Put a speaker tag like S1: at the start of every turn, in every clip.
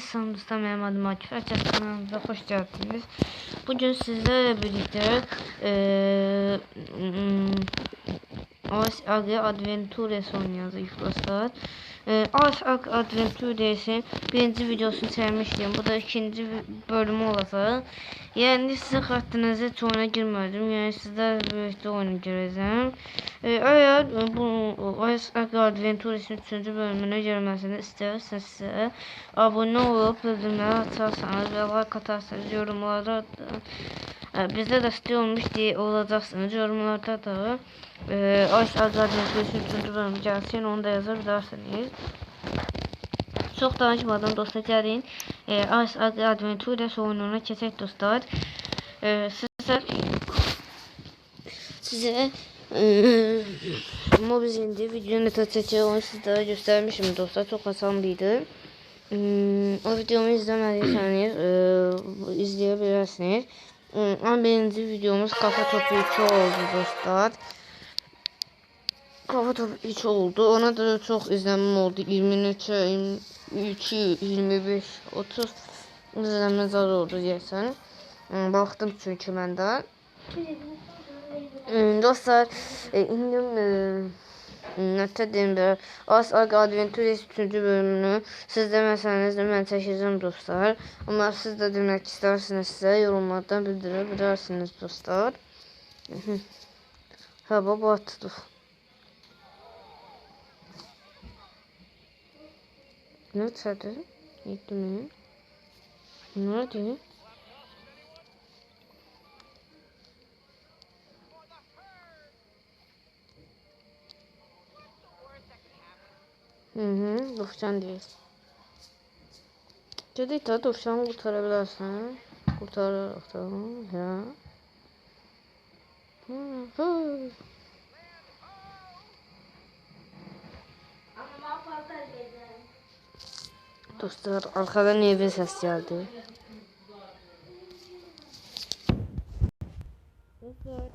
S1: Sanırsa benim adım kanalımıza hoş geldiniz. Bugün sizlerle birlikte eee Ice Agri Adventures oynayacağız ilk dostlar. Eee Ice Agri Adventures'in birinci videosunu çekmiştim. Bu da ikinci bölümü olacak. Yani sizin hattınızı hiç oyuna girmedim. Yani sizlerle birlikte oyunu gireceğim. Ee, eğer bu Ice Agri Adventures'in 3. bölümüne gelmesini isterseniz abone olup bildirimleri açarsanız ve like atarsanız yorumlarda da e, bize destek olmuş diye olacaksınız. Yorumlarda da e, Ice Adventures'in 3. bölümü gelsin onu da yazabilirsiniz. Çok danışmadan dostlar gelin. E, Ice Agri Adventures oyununa geçecek dostlar. E, size size eee, ama biz indi videonun açıkçası onu sizlere göstermişim dostlar çok hasanlıydı. Hmm, o videomu eee izleyebilirsiniz. Hmm, ama birinci videomuz kafa topu 2 oldu dostlar. Kafa topu 3 oldu. Ona da çok izlenme oldu. 23, 23, 25, 30 izlenme zar oldu diyesen. Hmm, baktım çünkü ben de. Hmm, Dostlar, e, indim e, ne dedim de As Ark Adventures 3. bölümünü siz demeseniz de ben çekeceğim dostlar. Ama siz de demek isterseniz size yorumlardan bildirebilirsiniz dostlar. Mhm. ha baba attı. Ne çadır? Gitti mi? Ne diyor? Hı hı, Dufcan değil. Dedi de Dufcan'ı kurtarabilirsin. Kurtararak tamam ya. Hı hı. Dostlar arkadan niye bir ses geldi? Dostlar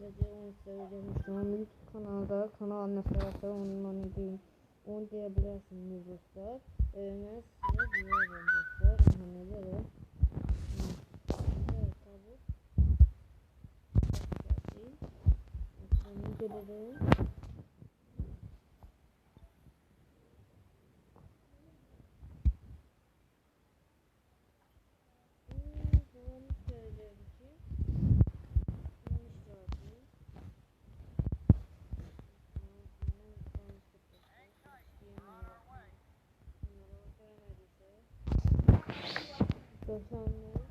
S1: videonu onu söyleyeceğim. YouTube kanalda kanal ne varsa onun onu değil. Onu diyebilirsiniz dostlar. Eee ben size diyorum dostlar. Ama neleri? Evet tabi. Sonra gelelim. Casan.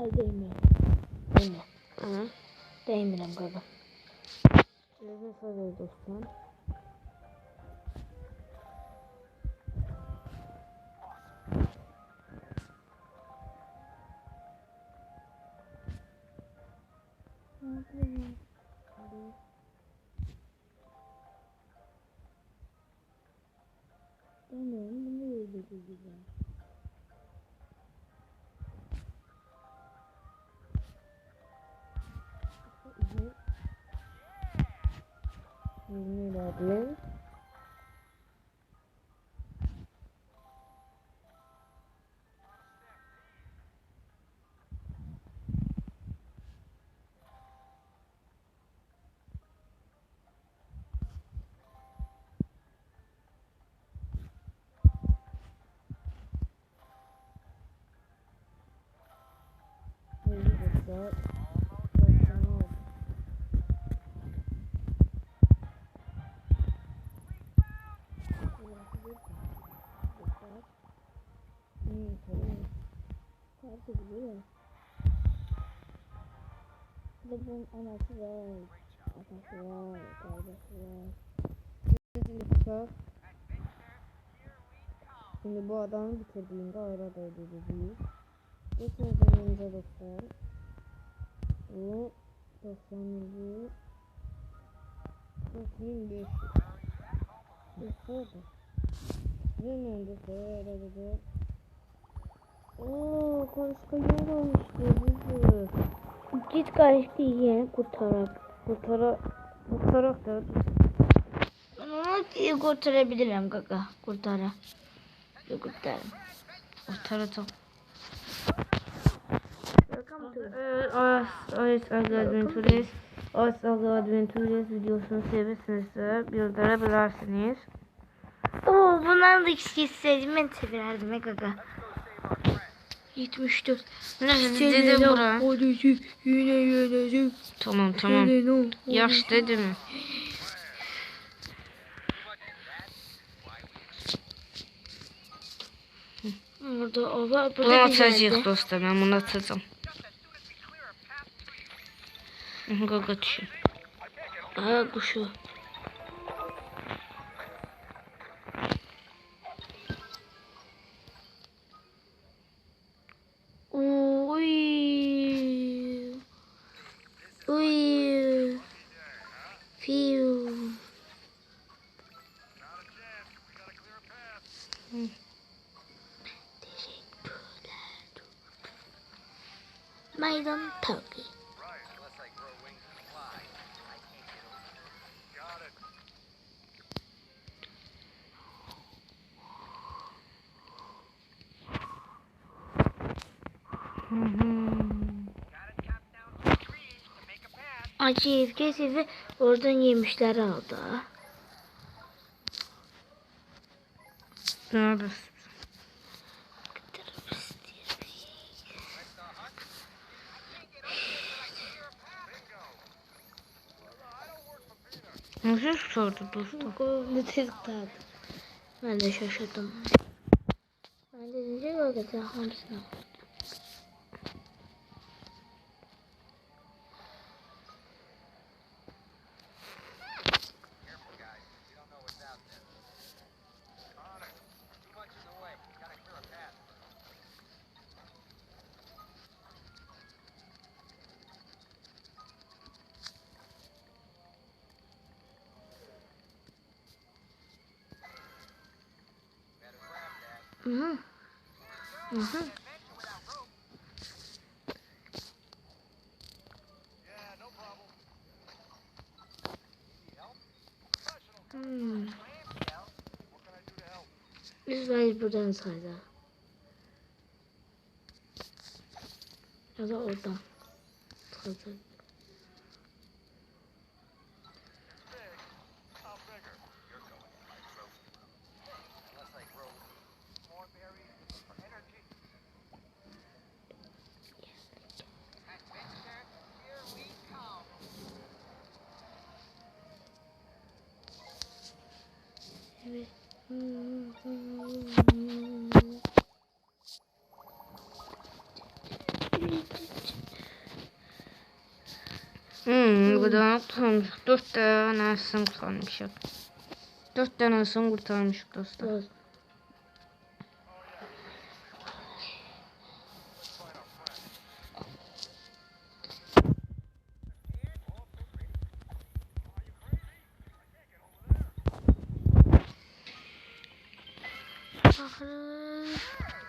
S2: Ay değmiyor. Değmiyor.
S1: Hı?
S2: Değmiyorum galiba.
S1: Ne soruyor dostlar?
S2: Değmiyorum. Bu ne öyle güzel.
S1: new
S2: modeling. Wait, what's that? Bunun anası var. Atası var. Kardeşi var.
S1: Çok. Şimdi bu adamı bitirdiğinde ayrı da ödeyeceğiz. Geçmeden önce dostlar. Bu 97 4500 Yukarıda. Bunun öncesi herhalde Ooo karışka yol olmuştu buzu.
S2: Git karıştı yeni kurtarak.
S1: Kurtara Kurtarak da
S2: onu kurtarabilirim kaka. Kurtara. Yok kurtarım.
S1: kurtaracağım.
S2: Welcome to
S1: Evet, Adventures As Adventures videosunu sevirseniz bildirebilirsiniz.
S2: Oo bundan da isteseydim ben severdim kaka. 74.
S1: Ne dedi bura?
S2: Hadi yine yenecek.
S1: Tamam tamam. Yaş dedi mi?
S2: Burada o var.
S1: Bunu
S2: Burada
S1: atacağız dostlar ben bunu atacağım. Gaga düşüyor.
S2: Aa kuşu. Meydan tabii. Acı kesifi oradan yemişler aldı.
S1: Neredesin? Nasıl sordu dostum?
S2: Ne tezgahı. Ben de şaşırdım. Ben de deyince bakacağım hangisine. Hı hı. Hı hı. Hmm. Biz buradan sayda. Ya da oradan. Sayda. Evet.
S1: Hmm, bu da kurtarmışık. Dört tanesini kurtarmışık. Dört tanesini kurtarmışık dostlar.
S2: Biraz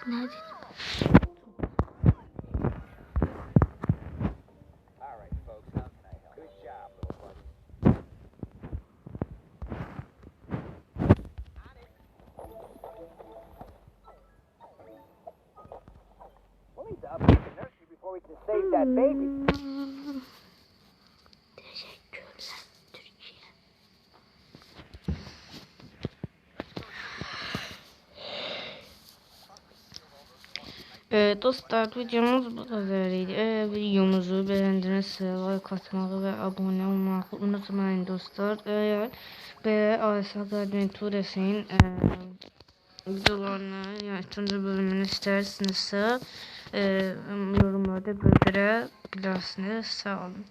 S2: Nerede?
S3: Can save that baby.
S2: Teşekkürler Türkiye.
S1: Ee, dostlar videomuz bu kadarıydı. Eğer videomuzu beğendinizse like atmayı ve abone olmayı unutmayın dostlar. Eğer ve Aysel Adventures'in e, videolarını yani ikinci bölümünü istersinizse e, yorumlarda bildirebilirsiniz. Sağ olun.